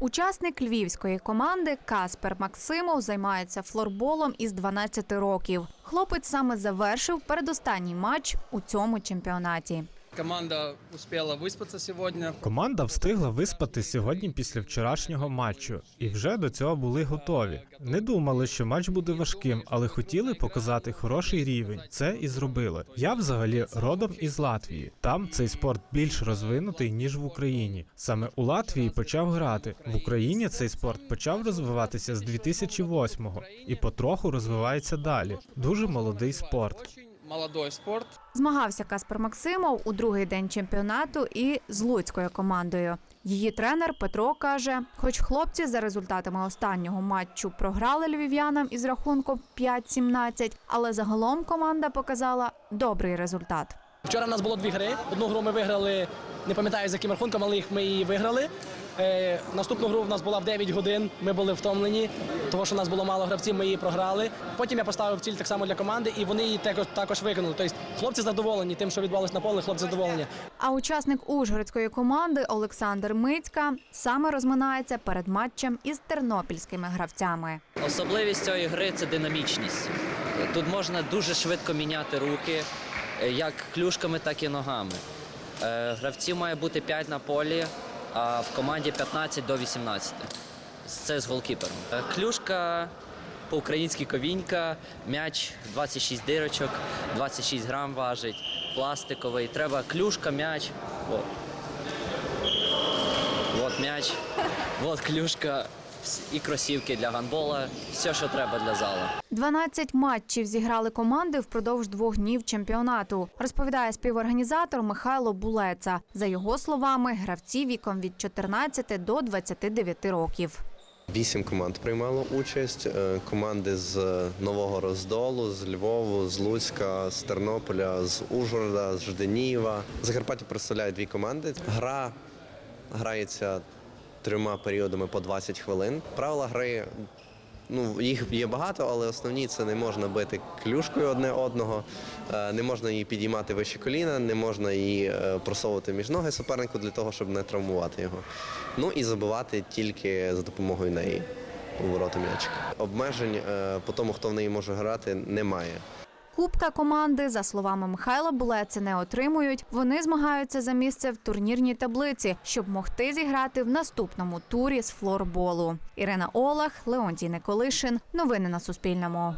Учасник львівської команди Каспер Максимов займається флорболом із 12 років. Хлопець саме завершив передостанній матч у цьому чемпіонаті. Команда успела выспаться сегодня. Команда встигла виспати сьогодні після вчорашнього матчу і вже до цього були готові. Не думали, що матч буде важким, але хотіли показати хороший рівень. Це і зробили. Я взагалі родом із Латвії. Там цей спорт більш розвинутий ніж в Україні. Саме у Латвії почав грати. В Україні цей спорт почав розвиватися з 2008-го і потроху розвивається далі. Дуже молодий спорт. Молодой спорт. Змагався Каспер Максимов у другий день чемпіонату і з луцькою командою. Її тренер Петро каже: хоч хлопці за результатами останнього матчу програли львів'янам із рахунком 5-17, але загалом команда показала добрий результат. Вчора в нас було дві гри. Одну гру ми виграли, не пам'ятаю з яким рахунком, але їх ми її виграли. Е, наступну гру в нас була в 9 годин. Ми були втомлені, тому що нас було мало гравців, ми її програли. Потім я поставив ціль так само для команди, і вони її також, також виконали. Тобто хлопці задоволені тим, що відбувалось на полі, хлопці задоволені. А учасник ужгородської команди Олександр Мицька саме розминається перед матчем із тернопільськими гравцями. Особливість цієї гри це динамічність. Тут можна дуже швидко міняти рухи, е, як клюшками, так і ногами. Е, Гравців має бути 5 на полі, а в команді 15 до 18. Це з голкіпером. Е, Клюшка по-українськи ковінька, м'яч 26 дирочок, 26 грам важить, пластиковий. Треба клюшка, м'яч. От. От м'яч, от клюшка і кросівки для гандбола. Все, що треба для зала. 12 матчів зіграли команди впродовж двох днів чемпіонату, розповідає співорганізатор Михайло Булеца. За його словами, гравці віком від 14 до 29 років. Вісім команд приймало участь. Е, Команди з Нового Роздолу, з Львову, з Луцька, з Тернополя, з Ужгорода, з Жденієва. Закарпаття представляє дві команди. Гра грається трьома періодами по 20 хвилин. Правила гри. Ну, їх є багато, але основні це не можна бити клюшкою одне одного, е, не можна її підіймати вище коліна, не можна її е, просовувати між ноги супернику для того, щоб не травмувати його. Ну і забивати тільки за допомогою неї у ворота м'ячика. Обмежень е, по тому, хто в неї може грати, немає. Кубка команди, за словами Михайла Булеці, не отримують. Вони змагаються за місце в турнірній таблиці, щоб могти зіграти в наступному турі з флорболу. Ірина Олах, Леонтій Николишин. Новини на Суспільному.